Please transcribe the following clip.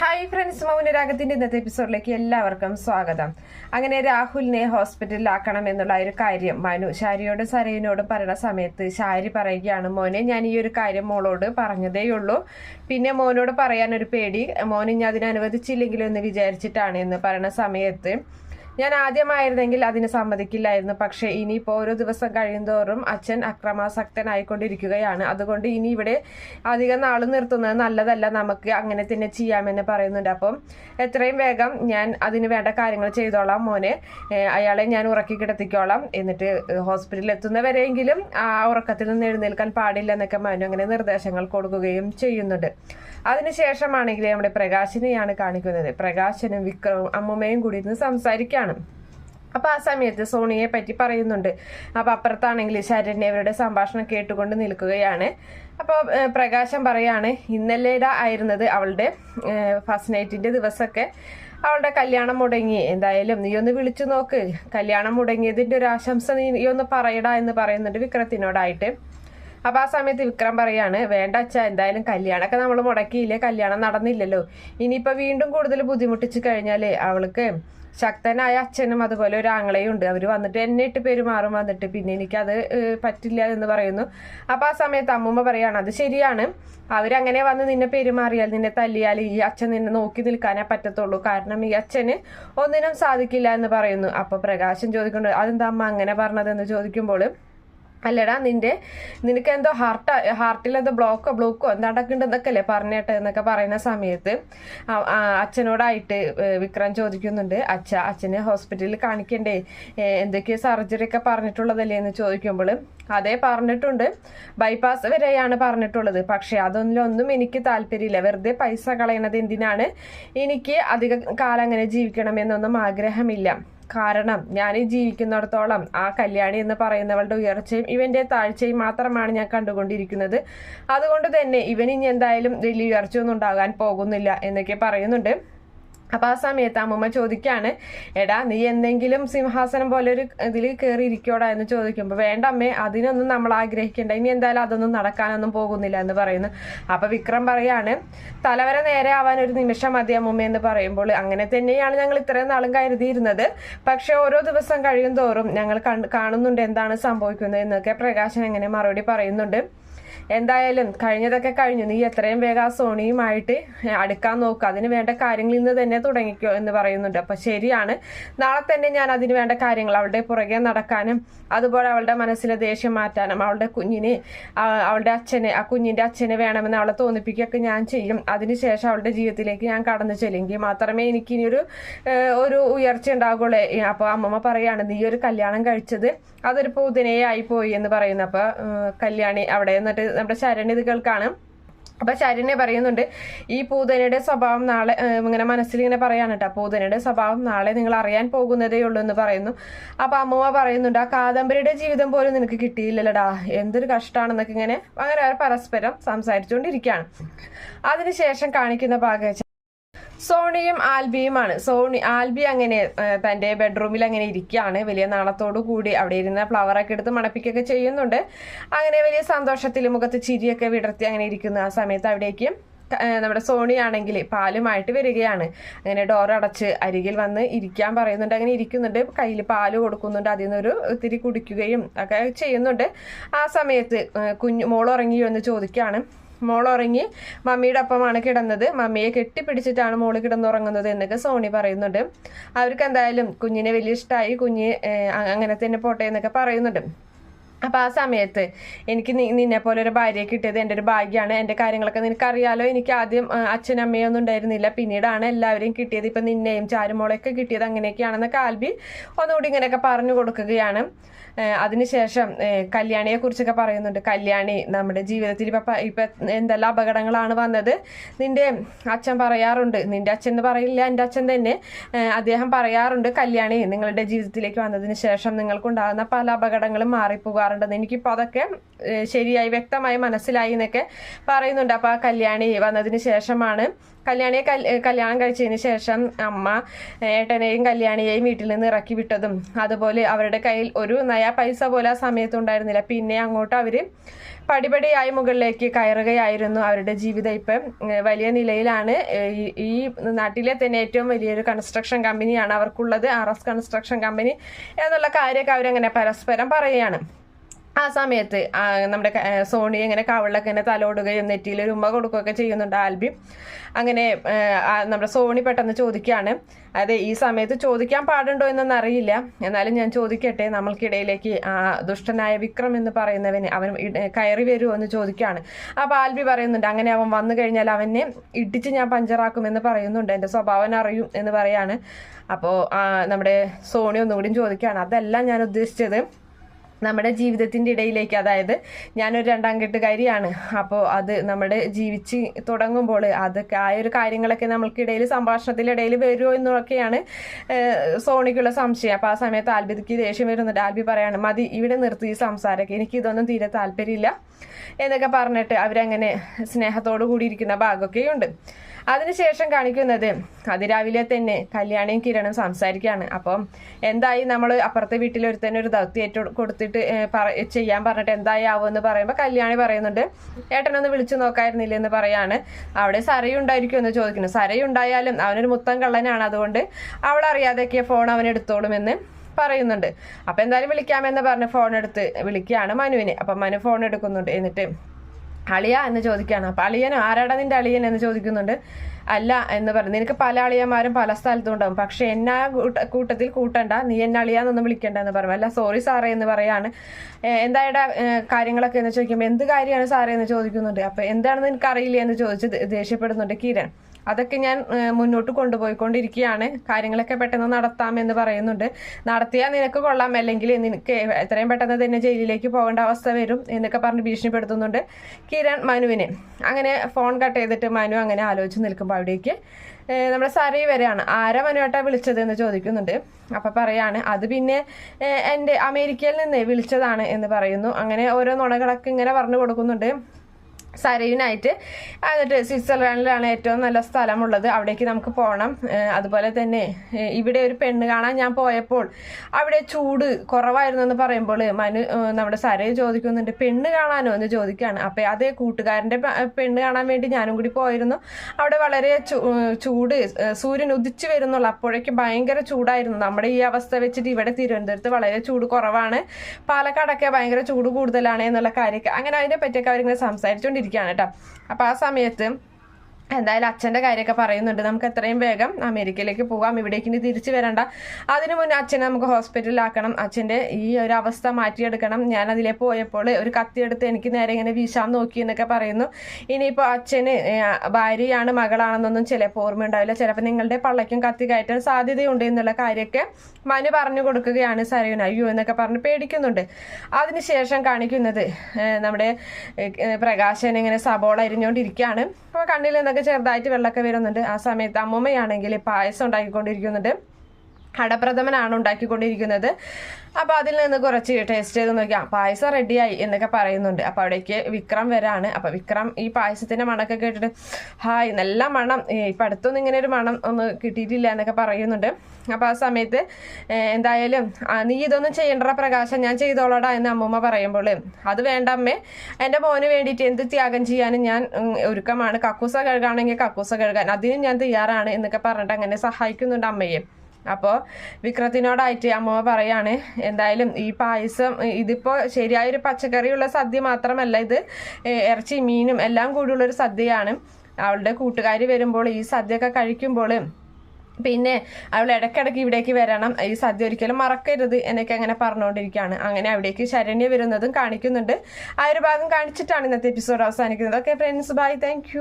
Hi friends മൗനരാഗത്തിന്റെ ഇന്നത്തെ എപ്പിസോഡിലേക്ക് എല്ലാവർക്കും സ്വാഗതം. അങ്ങനെ രാഹുലിനെ ഹോസ്പിറ്റലിലാക്കണം എന്നുള്ള ഒരു കാര്യം മനു ശാരിയോടും സരയിനോടും പറയുന്ന സമയത്ത് ശാരി പറയുകയാണ് മോനെ ഞാൻ ഈ ഒരു കാര്യം മോളോട് പറഞ്ഞതേയുള്ളൂ. പിന്നെ മോനോട് പറയാനൊരു പേടി മോനെ ഞാൻ അതിനനുവദിച്ചില്ലെങ്കിലും എന്ന് വിചാരിച്ചിട്ടാണ് എന്ന് പറയുന്ന സമയത്ത് ഞാൻ ആദ്യമായിരുന്നെങ്കിൽ അതിന് സമ്മതിക്കില്ലായിരുന്നു. പക്ഷേ ഇനിയിപ്പോൾ ഓരോ ദിവസം കഴിയുന്തോറും അച്ഛൻ അക്രമാസക്തനായിക്കൊണ്ടിരിക്കുകയാണ്. അതുകൊണ്ട് ഇനി ഇവിടെ അധികം നാൾ നിർത്തുന്നത് നല്ലതല്ല. നമുക്ക് അങ്ങനെ തന്നെ ചെയ്യാമെന്ന് പറയുന്നുണ്ട്. അപ്പം എത്രയും വേഗം ഞാൻ അതിന് വേണ്ട കാര്യങ്ങൾ ചെയ്തോളാം മോനെ. അയാളെ ഞാൻ ഉറക്കി കിടത്തിക്കോളാം. എന്നിട്ട് ഹോസ്പിറ്റലിൽ എത്തുന്നവരെയെങ്കിലും ആ ഉറക്കത്തിൽ നിന്ന് എഴുന്നേൽക്കാൻ പാടില്ല എന്നൊക്കെ മനു അങ്ങനെ നിർദ്ദേശങ്ങൾ കൊടുക്കുകയും ചെയ്യുന്നുണ്ട്. അതിനുശേഷമാണെങ്കിൽ നമ്മുടെ പ്രകാശിനെയാണ് കാണിക്കുന്നത്. പ്രകാശനും വിക്രവും അമ്മുമ്മയും കൂടി ഇരുന്ന് സംസാരിക്കുകയാണ് അപ്പൊ ആ സമയത്ത് സോണിയെ പറ്റി പറയുന്നുണ്ട്. അപ്പൊ അപ്പുറത്താണെങ്കിൽ ശരണ്യ അവരുടെ സംഭാഷണം കേട്ടുകൊണ്ട് നിൽക്കുകയാണ്. അപ്പോൾ പ്രകാശം പറയാണ് ഇന്നലേടെ ആയിരുന്നത് അവളുടെ ഫസ്റ്റ് നൈറ്റിന്റെ ദിവസമൊക്കെ അവളുടെ കല്യാണം മുടങ്ങി. എന്തായാലും നീ ഒന്ന് വിളിച്ചു നോക്ക്. കല്യാണം മുടങ്ങിയതിന്റെ ഒരു ആശംസ നീ ഒന്ന് പറയടാ എന്ന് പറയുന്നുണ്ട് വിക്രത്തിനോടായിട്ട്. അപ്പോൾ ആ സമയത്ത് വിക്രം പറയാണ് വേണ്ട അച്ഛാ എന്തായാലും കല്യാണമൊക്കെ നമ്മൾ മുടക്കിയില്ലേ? കല്യാണം നടന്നില്ലല്ലോ. ഇനിയിപ്പോൾ വീണ്ടും കൂടുതൽ ബുദ്ധിമുട്ടിച്ച് കഴിഞ്ഞാൽ അവൾക്ക് ശക്തനായ അച്ഛനും അതുപോലെ ഒരു ആങ്ങളെയും ഉണ്ട്. അവർ വന്നിട്ട് എന്നെ ഇട്ട് പെരുമാറും. വന്നിട്ട് പിന്നെ എനിക്കത് പറ്റില്ല എന്ന് പറയുന്നു. അപ്പം ആ സമയത്ത് അമ്മൂമ്മ പറയാണ് അത് ശരിയാണ്. അവരങ്ങനെ വന്ന് നിന്നെ പെരുമാറിയാൽ നിന്നെ തല്ലിയാൽ ഈ അച്ഛൻ നിന്നെ നോക്കി നിൽക്കാനേ പറ്റത്തുള്ളൂ. കാരണം ഈ അച്ഛന് ഒന്നിനും സാധിക്കില്ല എന്ന് പറയുന്നു. അപ്പോൾ പ്രകാശം ചോദിക്കുന്നുണ്ട് അതെന്താ അമ്മ അങ്ങനെ പറഞ്ഞതെന്ന്? ചോദിക്കുമ്പോൾ അല്ലടാ നിന്റെ നിനക്ക് എന്തോ ഹാർട്ട് ഹാർട്ടിൽ എന്തോ ബ്ലോക്കോ ബ്ലോക്കോ എന്താണ്ടൊക്കെ ഉണ്ടെന്നൊക്കെ അല്ലേ പറഞ്ഞേട്ടെ എന്നൊക്കെ പറയുന്ന സമയത്ത് അച്ഛനോടായിട്ട് വിക്രം ചോദിക്കുന്നുണ്ട്. അച്ഛ അച്ഛനെ ഹോസ്പിറ്റലിൽ കാണിക്കണ്ടേ? എന്തൊക്കെയാ എന്തൊക്കെ സർജറി ഒക്കെ പറഞ്ഞിട്ടുള്ളതല്ലേ എന്ന് ചോദിക്കുമ്പോൾ അതേ പറഞ്ഞിട്ടുണ്ട്. ബൈപ്പാസ് വരെയാണ് പറഞ്ഞിട്ടുള്ളത്. പക്ഷേ അതൊന്നിലൊന്നും എനിക്ക് താല്പര്യമില്ല. വെറുതെ പൈസ കളയണത് എന്തിനാണ്? എനിക്ക് അധിക കാലം അങ്ങനെ ജീവിക്കണമെന്നൊന്നും ആഗ്രഹമില്ല. കാരണം ഞാൻ ജീവിക്കുന്നിടത്തോളം ആ കല്യാണി എന്ന് പറയുന്നവളുടെ ഉയർച്ചയും ഇവന്റെ താഴ്ചയും മാത്രമാണ് ഞാൻ കണ്ടുകൊണ്ടിരിക്കുന്നത്. അതുകൊണ്ട് തന്നെ ഇവൻ ഇനി എന്തായാലും വലിയ ഉയർച്ചയൊന്നും ഉണ്ടാകാൻ പോകുന്നില്ല എന്നൊക്കെ പറയുന്നുണ്ട്. അപ്പൊ ആ സമയത്ത് അമ്മൂമ്മ ചോദിക്കാണ് എടാ നീ എന്തെങ്കിലും സിംഹാസനം പോലെ ഒരു ഇതിൽ കയറി ഇരിക്കോടാ എന്ന് ചോദിക്കുമ്പോൾ വേണ്ട അമ്മേ അതിനൊന്നും നമ്മൾ ആഗ്രഹിക്കേണ്ട. ഇനി എന്തായാലും അതൊന്നും നടക്കാനൊന്നും പോകുന്നില്ല എന്ന് പറയുന്നു. അപ്പൊ വിക്രം പറയാണ് തലവര നേരെ ആവാൻ ഒരു നിമിഷം മതി അമ്മൂമ്മ എന്ന് പറയുമ്പോൾ അങ്ങനെ തന്നെയാണ് ഞങ്ങൾ ഇത്രയും നാളും കരുതിയിരുന്നത്. പക്ഷെ ഓരോ ദിവസം കഴിയും തോറും ഞങ്ങൾ കാണുന്നുണ്ട് എന്താണ് സംഭവിക്കുന്നത് എന്നൊക്കെ പ്രകാശൻ എങ്ങനെ മറുപടി പറയുന്നുണ്ട്. എന്തായാലും കഴിഞ്ഞതൊക്കെ കഴിഞ്ഞു. നീ എത്രയും വേഗം ആ സോണിയുമായിട്ട് അടുക്കാൻ നോക്കുക അതിന് വേണ്ട കാര്യങ്ങൾ ഇന്ന് തന്നെ തുടങ്ങിക്കോ എന്ന് പറയുന്നുണ്ട്. അപ്പൊ ശരിയാണ്. നാളെ തന്നെ ഞാൻ അതിന് വേണ്ട കാര്യങ്ങൾ അവളുടെ പുറകെ നടക്കാനും അതുപോലെ അവളുടെ മനസ്സിലെ ദേഷ്യം മാറ്റാനും അവളുടെ കുഞ്ഞിനെ അവളുടെ അച്ഛനെ ആ കുഞ്ഞിന്റെ അച്ഛനെ വേണമെന്ന് അവളെ തോന്നിപ്പിക്കുകയൊക്കെ ഞാൻ ചെയ്യും. അതിനുശേഷം അവളുടെ ജീവിതത്തിലേക്ക് ഞാൻ കടന്നു ചെല്ലെങ്കിൽ മാത്രമേ എനിക്ക് ഇനി ഒരു ഉയർച്ച ഉണ്ടാകുള്ളൂ അപ്പോൾ അമ്മമ്മ പറയാണ് നീ ഒരു കല്യാണം കഴിച്ചത് അതൊരു ആയി പോയി എന്ന് പറയുന്നു. അപ്പൊ കല്യാണി അവിടെ എന്നിട്ട് നമ്മുടെ ശരണ്യ ഇത് കേൾക്കാണ്. അപ്പൊ ശരണ്യ പറയുന്നുണ്ട് ഈ പൂതനയുടെ സ്വഭാവം നാളെ ഇങ്ങനെ മനസ്സിൽ ഇങ്ങനെ പറയാണ് കേട്ടോ പൂതനയുടെ സ്വഭാവം നാളെ നിങ്ങൾ അറിയാൻ പോകുന്നതേ ഉള്ളൂ എന്ന് പറയുന്നു. അപ്പൊ അമ്മൂമ്മ പറയുന്നുണ്ട് ആ കാദംബരിയുടെ ജീവിതം പോലും നിനക്ക് കിട്ടിയില്ലല്ലടാ എന്തൊരു കഷ്ടമാണെന്നൊക്കെ ഇങ്ങനെ അങ്ങനെ പരസ്പരം സംസാരിച്ചുകൊണ്ടിരിക്കുകയാണ് അതിനുശേഷം കാണിക്കുന്ന ഭാഗം സോണിയും ആൽബിയുമാണ്. സോണി ആൽബി അങ്ങനെ തന്റെ ബെഡ്റൂമിൽ അങ്ങനെ ഇരിക്കുകയാണ്. വലിയ നാളത്തോടു കൂടി അവിടെ ഇരുന്ന ഫ്ലവറൊക്കെ എടുത്ത് മണപ്പിക്കുകയൊക്കെ ചെയ്യുന്നുണ്ട്. അങ്ങനെ വലിയ സന്തോഷത്തിൽ മുഖത്ത് ചിരിയൊക്കെ വിടർത്തി അങ്ങനെ ഇരിക്കുന്ന ആ സമയത്ത് അവിടേക്ക് നമ്മുടെ സോണിയാണെങ്കിൽ പാലുമായിട്ട് വരികയാണ്. അങ്ങനെ ഡോർ അടച്ച് അരികിൽ വന്ന് ഇരിക്കാൻ പറയുന്നുണ്ട്. അങ്ങനെ ഇരിക്കുന്നുണ്ട്. കയ്യിൽ പാൽ കൊടുക്കുന്നുണ്ട്. അതിൽ നിന്നൊരു ഇത്തിരി കുടിക്കുകയും ഒക്കെ ചെയ്യുന്നുണ്ട്. ആ സമയത്ത് കുഞ്ഞു മോൾ ഉറങ്ങിയോ എന്ന് ചോദിക്കുകയാണ്. മോൾ ഉറങ്ങി മമ്മിയുടെ ഒപ്പമാണ് കിടന്നത്. മമ്മിയെ കെട്ടിപ്പിടിച്ചിട്ടാണ് മോൾ കിടന്നുറങ്ങുന്നത് എന്നൊക്കെ സോണി പറയുന്നുണ്ട്. അവർക്ക് എന്തായാലും കുഞ്ഞിനെ വലിയ ഇഷ്ടമായി കുഞ്ഞ് അങ്ങനെ തന്നെ പോട്ടെ എന്നൊക്കെ പറയുന്നുണ്ട്. അപ്പൊ ആ സമയത്ത് എനിക്ക് നിന്നെ പോലെ ഒരു ഭാര്യയെ കിട്ടിയത് എന്റെ ഒരു ഭാഗ്യമാണ് എന്റെ കാര്യങ്ങളൊക്കെ നിനക്കറിയാലോ. എനിക്ക് ആദ്യം ആ, അച്ഛനും അമ്മയും ഒന്നും ഉണ്ടായിരുന്നില്ല. പിന്നീടാണ് എല്ലാവരെയും കിട്ടിയത്. ഇപ്പൊ നിന്നെയും ചാരുമോളൊക്കെ കിട്ടിയത് അങ്ങനെയൊക്കെയാണെന്നൊക്കെ ആൽബി ഒന്നുകൂടി ഇങ്ങനെയൊക്കെ പറഞ്ഞു കൊടുക്കുകയാണ്. അതിനുശേഷം കല്യാണിയെ കുറിച്ചൊക്കെ പറയുന്നുണ്ട്. കല്യാണി നമ്മുടെ ജീവിതത്തിൽ ഇപ്പൊ ഇപ്പം എന്തെല്ലാം അപകടങ്ങളാണ് വന്നത് നിന്റെ അച്ഛൻ പറയാറുണ്ട്. നിന്റെ അച്ഛൻ എന്ന് പറയില്ല. എന്റെ അച്ഛൻ തന്നെ അദ്ദേഹം പറയാറുണ്ട്. കല്യാണി നിങ്ങളുടെ ജീവിതത്തിലേക്ക് വന്നതിന് ശേഷം നിങ്ങൾക്കുണ്ടാകുന്ന പല അപകടങ്ങളും മാറിപ്പോകാറുണ്ടെന്ന് എനിക്കിപ്പോൾ അതൊക്കെ ശരിയായി വ്യക്തമായി മനസ്സിലായി എന്നൊക്കെ പറയുന്നുണ്ട്. അപ്പോൾ ആ കല്യാണി വന്നതിന് ശേഷമാണ്. കല്യാണിയെ കല്യാണം കഴിച്ചതിന് ശേഷം അമ്മ ഏട്ടനെയും കല്യാണിയെയും വീട്ടിൽ നിന്ന് ഇറക്കി വിട്ടതും. അതുപോലെ അവരുടെ കയ്യിൽ ഒരു നയ പൈസ പോലെ ആ സമയത്തുണ്ടായിരുന്നില്ല പിന്നെ അങ്ങോട്ട് അവർ പടിപടിയായി മുകളിലേക്ക് കയറുകയായിരുന്നു അവരുടെ ജീവിതം. ഇപ്പം വലിയ നിലയിലാണ്. ഈ നാട്ടിലെ തന്നെ ഏറ്റവും വലിയൊരു കൺസ്ട്രക്ഷൻ കമ്പനിയാണ് അവർക്കുള്ളത്. ആർ എസ് കൺസ്ട്രക്ഷൻ കമ്പനി എന്നുള്ള കാര്യമൊക്കെ അവരങ്ങനെ പരസ്പരം പറയുകയാണ്. ആ സമയത്ത് നമ്മുടെ സോണി ഇങ്ങനെ കവളിലൊക്കെ ഇങ്ങനെ തലോടുകയും നെറ്റിയിൽ ഒരു ഉമ്മ കൊടുക്കുകയൊക്കെ ചെയ്യുന്നുണ്ട് ആൽബി. അങ്ങനെ നമ്മുടെ സോണി പെട്ടെന്ന് ചോദിക്കുകയാണ് അതെ ഈ സമയത്ത് ചോദിക്കാൻ പാടുണ്ടോ എന്നൊന്നും അറിയില്ല എന്നാലും ഞാൻ ചോദിക്കട്ടെ നമ്മൾക്കിടയിലേക്ക് ആ ദുഷ്ടനായ വിക്രം എന്ന് പറയുന്നവന് അവൻ കയറി വരുമോ എന്ന് ചോദിക്കുകയാണ് അപ്പോൾ ആൽബി പറയുന്നുണ്ട് അങ്ങനെ അവൻ വന്നു കഴിഞ്ഞാൽ അവനെ ഇടിച്ച് ഞാൻ പഞ്ചറാക്കുമെന്ന് പറയുന്നുണ്ട്. എന്റെ സ്വഭാവം അറിയും എന്ന് പറയാണ്. അപ്പോൾ നമ്മുടെ സോണി ഒന്നുകൂടി ചോദിക്കുകയാണ് അതെല്ലാം ഞാൻ ഉദ്ദേശിച്ചത്. നമ്മുടെ ജീവിതത്തിന്റെ ഇടയിലേക്ക് അതായത് ഞാനൊരു രണ്ടാം കെട്ടുകാരിയാണ്. അപ്പോൾ അത് നമ്മുടെ ജീവിച്ച് തുടങ്ങുമ്പോൾ അതൊക്കെ ആ ഒരു കാര്യങ്ങളൊക്കെ നമ്മൾക്കിടയിൽ സംഭാഷണത്തിനിടയിൽ വരുമോ എന്നൊക്കെയാണ് സോണിക്കുള്ള സംശയം. അപ്പോൾ ആ സമയത്ത് ആൽബിക്ക് ദേഷ്യം വരുന്നുണ്ട്. ആൽബി പറയാണ് മതി ഇവിടെ നിർത്തി ഈ സംസാരമൊക്കെ. എനിക്ക് ഇതൊന്നും തീരെ താല്പര്യമില്ല. എന്നൊക്കെ പറഞ്ഞിട്ട് അവരങ്ങനെ സ്നേഹത്തോടു കൂടിയിരിക്കുന്ന ഭാഗമൊക്കെയുണ്ട്. അതിനുശേഷം കാണിക്കുന്നത് അതിരാവിലെ തന്നെ കല്യാണിയും കിരണും സംസാരിക്കുകയാണ്. അപ്പം എന്തായി നമ്മൾ അപ്പുറത്തെ വീട്ടിൽ ഒരുത്തന്നെ ഒരു ദൗത്യം ഏറ്റു കൊടുത്തിട്ട് ചെയ്യാൻ പറഞ്ഞിട്ട് എന്തായി ആവുമെന്ന് പറയുമ്പോൾ കല്യാണി പറയുന്നുണ്ട്. ഏട്ടനൊന്ന് വിളിച്ചു നോക്കായിരുന്നില്ല എന്ന് പറയാണ്. അവിടെ സരയുണ്ടായിരിക്കും എന്ന് ചോദിക്കുന്നു. സരയുണ്ടായാലും അവനൊരു മുത്തം കള്ളനാണ് അതുകൊണ്ട് അവൾ അറിയാതെയൊക്കെ ഫോൺ അവൻ എടുത്തോളുമെന്ന് പറയുന്നുണ്ട്. അപ്പം എന്തായാലും വിളിക്കാമെന്ന് പറഞ്ഞ് ഫോൺ എടുത്ത് വിളിക്കുകയാണ് മനുവിനെ. അപ്പം മനു ഫോൺ എടുക്കുന്നുണ്ട്. എന്നിട്ട് അളിയ എന്ന് ചോദിക്കുകയാണ്. അപ്പം അളിയനും ആരാടാ നിന്റെ അളിയൻ എന്ന് ചോദിക്കുന്നുണ്ട്. അല്ല എന്ന് പറഞ്ഞു. നിനക്ക് പല അളിയന്മാരും പല സ്ഥലത്തും ഉണ്ടാവും പക്ഷെ എന്നെ കൂട്ട- കൂട്ടത്തിൽ കൂട്ടണ്ട. നീ എന്നെ അളിയാന്നൊന്നും വിളിക്കണ്ട എന്ന് പറഞ്ഞു. അല്ല സോറി സാറേ എന്ന് പറയാണ്. എന്തായുടെ കാര്യങ്ങളൊക്കെ എന്ന് ചോദിക്കുമ്പോൾ എന്ത് കാര്യമാണ് സാറേ എന്ന് ചോദിക്കുന്നുണ്ട്. അപ്പം എന്താണെന്ന് എനിക്ക് അറിയില്ല എന്ന് ചോദിച്ച് ദേഷ്യപ്പെടുന്നുണ്ട് കിരൺ അതൊക്കെ ഞാൻ മുന്നോട്ട് കൊണ്ടുപോയിക്കൊണ്ടിരിക്കുകയാണ്. കാര്യങ്ങളൊക്കെ പെട്ടെന്ന് നടത്താമെന്ന് പറയുന്നുണ്ട്. നടത്തിയാൽ നിനക്ക് കൊള്ളാം. അല്ലെങ്കിൽ നിനക്ക് എത്രയും പെട്ടെന്ന് തന്നെ ജയിലിലേക്ക് പോകേണ്ട അവസ്ഥ വരും എന്നൊക്കെ പറഞ്ഞ് ഭീഷണിപ്പെടുത്തുന്നുണ്ട് കിരൺ മനുവിനെ. അങ്ങനെ ഫോൺ കട്ട് ചെയ്തിട്ട് മനു അങ്ങനെ ആലോചിച്ച് നിൽക്കുമ്പോൾ അവിടേക്ക് നമ്മുടെ സരയി വരെയാണ്. ആരാ മനുവേട്ടാ വിളിച്ചത് എന്ന് ചോദിക്കുന്നുണ്ട്. അപ്പം പറയാണ് അത് പിന്നെ എന്റെ അമേരിക്കയിൽ നിന്ന് വിളിച്ചതാണ് എന്ന് പറയുന്നു. അങ്ങനെ ഓരോ നുണകളൊക്കെ ഇങ്ങനെ പറഞ്ഞു കൊടുക്കുന്നുണ്ട്. സരയുനായിട്ട്. എന്നിട്ട് സ്വിറ്റ്സർലാൻഡിലാണ് ഏറ്റവും നല്ല സ്ഥലമുള്ളത്. അവിടേക്ക് നമുക്ക് പോകണം അതുപോലെ തന്നെ ഇവിടെ ഒരു പെണ്ണ് കാണാൻ ഞാൻ പോയപ്പോൾ അവിടെ ചൂട് കുറവായിരുന്നു എന്ന് പറയുമ്പോൾ മനു നമ്മുടെ സരയ് ചോദിക്കുന്നുണ്ട് പെണ്ണ് കാണാനോ? എന്ന് ചോദിക്കുകയാണ്. അപ്പോൾ അതേ കൂട്ടുകാരന്റെ പെണ്ണ് കാണാൻ വേണ്ടി ഞാനും കൂടി പോയിരുന്നു. അവിടെ വളരെ ചൂട് സൂര്യൻ ഉദിച്ചു വരുന്നുള്ളൂ. അപ്പോഴേക്കും ഭയങ്കര ചൂടായിരുന്നു. നമ്മുടെ ഈ അവസ്ഥ വെച്ചിട്ട് ഇവിടെ തിരുവനന്തപുരത്ത് വളരെ ചൂട് കുറവാണ്. പാലക്കാടൊക്കെ ഭയങ്കര ചൂട് കൂടുതലാണ് എന്നുള്ള കാര്യമൊക്കെ അങ്ങനെ അതിനെ പറ്റിയൊക്കെ അവരിങ്ങനെ സംസാരിച്ചുകൊണ്ടിരിക്കുകയാണ് കേട്ടോ. അപ്പോൾ ആ സമയത്ത് എന്തായാലും അച്ഛന്റെ കാര്യമൊക്കെ പറയുന്നുണ്ട്. നമുക്ക് എത്രയും വേഗം അമേരിക്കയിലേക്ക് പോകാം. ഇവിടേക്ക് ഇനി തിരിച്ചു വരണ്ട. അതിനു മുന്നേ അച്ഛനെ നമുക്ക് ഹോസ്പിറ്റലിലാക്കണം. അച്ഛന്റെ ഈ ഒരു അവസ്ഥ മാറ്റിയെടുക്കണം. ഞാൻ അതിലേ പോയപ്പോൾ ഒരു കത്തിയെടുത്ത് എനിക്ക് നേരെ ഇങ്ങനെ വീശാൻ നോക്കി എന്നൊക്കെ പറയുന്നു. ഇനിയിപ്പോൾ അച്ഛന് ഭാര്യയാണ് മകളാണെന്നൊന്നും ചിലപ്പോൾ ഓർമ്മ ഉണ്ടാവില്ല ചിലപ്പോൾ നിങ്ങളുടെ പള്ളയ്ക്കും കത്തി കയറ്റാൻ സാധ്യതയുണ്ട് എന്നുള്ള കാര്യമൊക്കെ മനു പറഞ്ഞു കൊടുക്കുകയാണ് സരയുന. അയ്യോ എന്നൊക്കെ പറഞ്ഞ് പേടിക്കുന്നുണ്ട്. അതിനുശേഷം കാണിക്കുന്നത് നമ്മുടെ പ്രകാശൻ ഇങ്ങനെ സബോള അരിഞ്ഞുകൊണ്ടിരിക്കുകയാണ് അപ്പോൾ കണ്ണിൽ നിന്നൊക്കെ ചെറുതായിട്ട് വെള്ളമൊക്കെ വരുന്നുണ്ട്. ആ സമയത്ത് അമ്മൂമ്മയാണെങ്കിൽ പായസം ഉണ്ടാക്കിക്കൊണ്ടിരിക്കുന്നുണ്ട്. ഹടപ്രഥമനാണ് ഉണ്ടാക്കിക്കൊണ്ടിരിക്കുന്നത്. അപ്പോൾ അതിൽ നിന്ന് കുറച്ച് ടേസ്റ്റ് ചെയ്ത് നോക്കിയാൽ പായസം റെഡിയായി എന്നൊക്കെ പറയുന്നുണ്ട്. അപ്പോൾ അവിടേക്ക് വിക്രം വരാണ്. അപ്പോൾ വിക്രം ഈ പായസത്തിന്റെ മണമൊക്കെ കേട്ടിട്ട് ഹായ് നല്ല മണം. ഇപ്പം അടുത്തൊന്നും ഇങ്ങനെ ഒരു മണം ഒന്ന് കിട്ടിയിട്ടില്ല എന്നൊക്കെ പറയുന്നുണ്ട്. അപ്പോൾ ആ സമയത്ത് എന്തായാലും നീ ഇതൊന്നും ചെയ്യേണ്ട പ്രകാശം ഞാൻ ചെയ്തോളടാ എന്ന് അമ്മൂമ്മ പറയുമ്പോൾ അത് വേണ്ട അമ്മേ. എന്റെ മോന് വേണ്ടിയിട്ട് എന്ത് ത്യാഗം ചെയ്യാനും ഞാൻ ഒരുക്കമാണ്. കക്കൂസ കഴുകാണെങ്കിൽ കക്കൂസ കഴുകാൻ. അതിനും ഞാൻ തയ്യാറാണ് എന്നൊക്കെ പറഞ്ഞിട്ട് അങ്ങനെ സഹായിക്കുന്നുണ്ട് അമ്മയെ. അപ്പോൾ വിക്രത്തിനോടായിട്ട് അമ്മ പറയാണ് എന്തായാലും ഈ പായസം ഇതിപ്പോൾ ശരിയായൊരു പച്ചക്കറിയുള്ള സദ്യ മാത്രമല്ല ഇത്. ഇറച്ചി മീനും എല്ലാം കൂടിയുള്ളൊരു സദ്യയാണ്. അവളുടെ കൂട്ടുകാർ വരുമ്പോൾ ഈ സദ്യയൊക്കെ കഴിക്കുമ്പോൾ പിന്നെ അവൾ ഇടയ്ക്കിടയ്ക്ക് ഇവിടേക്ക് വരണം. ഈ സദ്യ ഒരിക്കലും മറക്കരുത് എന്നൊക്കെ അങ്ങനെ പറഞ്ഞുകൊണ്ടിരിക്കുകയാണ്. അങ്ങനെ അവിടേക്ക് ശരണ്യ വരുന്നതും കാണിക്കുന്നുണ്ട്. ആ ഒരു ഭാഗം കാണിച്ചിട്ടാണ് ഇന്നത്തെ എപ്പിസോഡ് അവസാനിക്കുന്നത്. Okay friends bye thank